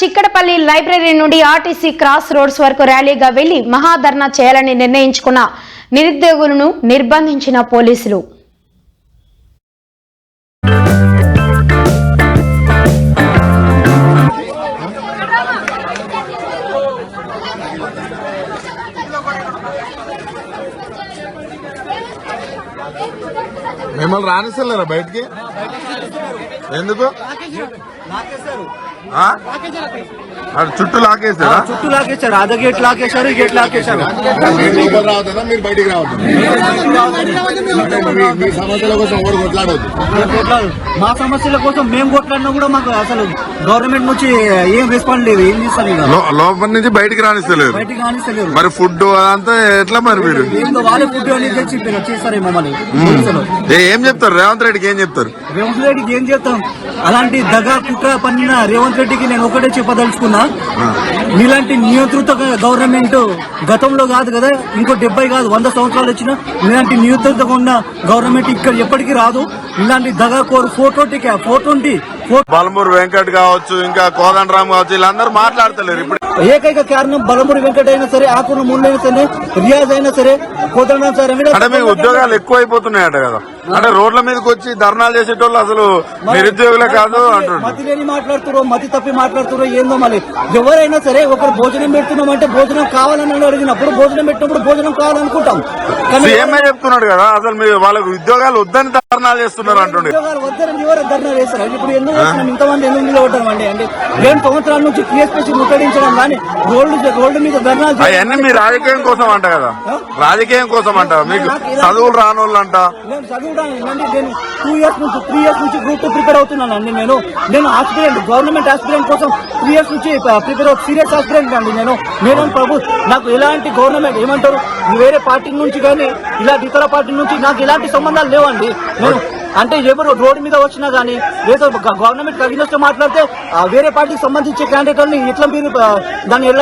Chikkadpally library నుండి RTC cross roads వరకు ర్యాలీగా వెళ్ళి మహాధర్నా చేయాలని నిర్ణయించుకున్న నిరుద్యోగులను నిర్బంధించిన పోలీసులు. మిమ్మల్ని రానిస్తలేరా బయటికి? ఎందుకు? చుట్టూ లాకేస్తారా చుట్టూ లాకేశారు అదే గేట్ లాకేశారు ఈ గేట్ లాకేశారు మీరు బయటికి రావద్దు సమస్యల కోసం ఎవరు కొట్లాడవద్దు. మా సమస్యల కోసం మేము కొట్లాడినా కూడా మాకు అసలు గవర్నమెంట్ నుంచి ఏం రెస్పాండ్ లేదు ఏం చేస్తారు లోపల నుంచి బయటికి రానిస్తలేరు. బయటికి కానిస్తలేరు మరి ఫుడ్ అదంతా ఎట్లా మరి మీరు? వాళ్ళే ఫుడ్ చేస్తారు మమ్మల్ని. ఏ- చెప్తారు? రేవంత్ రెడ్డికి ఏం చెప్తారు? రేవంత్ రెడ్డికి ఏం చేస్తాం అలాంటి దగా కుట్ర పన్నిన రేవంత్ రెడ్డికి నేను ఒకటే చెప్పదలుచుకున్నా. మీలాంటి నియంత్రిత గవర్నమెంట్ గతంలో కాదు కదా ఇంకో డెబ్బై కాదు వంద సంవత్సరాలు వచ్చిన మీలాంటి నియంత్రితగా ఉన్న గవర్నమెంట్ ఇక్కడ ఎప్పటికీ రాదు. ఇలాంటి దగా కోరు photo photo photo Balmoor Venkat కావచ్చు ఇంకా కోదండరామ్ కావచ్చు వీళ్ళందరూ మాట్లాడతలేరు ఇప్పుడు. ఏకైక కారణం బలమూరి వెంకట అయినా సరే ఆకున్న ముళ్ళు అయినా సరే రియాజ్ అయినా సరే కోదండం సార్ అంటే మీకు ఉద్యోగాలు ఎక్కువ అయిపోతున్నాయట కదా. అంటే రోడ్ల మీదకి వచ్చి ధర్నాలు చేసేటోళ్ళు అసలు నిరుద్యోగులే కాదు అంటున్నారు. మతి లేని మాట్లాడుతురో మతి తప్పి మాట్లాడుతురో ఏందో మళ్ళీ ఎవరైనా సరే ఒకరు భోజనం పెడుతున్నాం అంటే భోజనం కావాలని అడిగినప్పుడు భోజనం పెట్టినప్పుడు భోజనం కావాలనుకుంటాం. సీఎంఏ చెప్తున్నాడు కదా అసలు మీరు వాళ్ళకి ఉద్యోగాలు వద్దని ధర్నాలు చేస్తున్నారు అంటుండే. ఉద్యోగాలు వద్దని ఎవరు ధర్నా చేస్తారు? ఇప్పుడు ఎందుకు వచ్చినాం ఇంతమంది ఎందుకు నిలబడ్డాం అండి? అంటే రెండు సంవత్సరాల నుంచి టీఎస్పీసీ ముట్టడించడం కానీ రోడ్డు రోడ్డు మీద ధర్నాలు అవన్నీ మీ రాజకీయం కోసం అంట కదా. రాజకీయం కోసం అంట. మీకు చదువులు రానోళ్ళు అంట నేను చదువుతాను అండి నేను టూ ఇయర్స్ నుంచి త్రీ ఇయర్స్ నుంచి గ్రూప్ టూ ప్రిపేర్ అవుతున్నాను అండి నేను. నేను ఆస్పిరెంట్ గవర్నమెంట్ ఆస్పిరెంట్ కోసం త్రీ ఇయర్స్ నుంచి ప్రిపేర్ అవుతు సీరియస్ ఆస్పిరెంట్ అండి నేను. నేను ప్రభు నాకు ఎలాంటి గవర్నమెంట్ ఏమంటారు? వేరే పార్టీ నుంచి కానీ ఇలాంటి ఇతర పార్టీ నుంచి నాకు ఎలాంటి సంబంధాలు లేవండి. నేను అంటే ఎవరు రోడ్డు మీద వచ్చినా కానీ లేదా గవర్నమెంట్ అగ్నెస్ట్ మాట్లాడితే వేరే పార్టీకి సంబంధించే క్యాండిడేట్ ఇట్లా మీరు దాన్ని ఎలా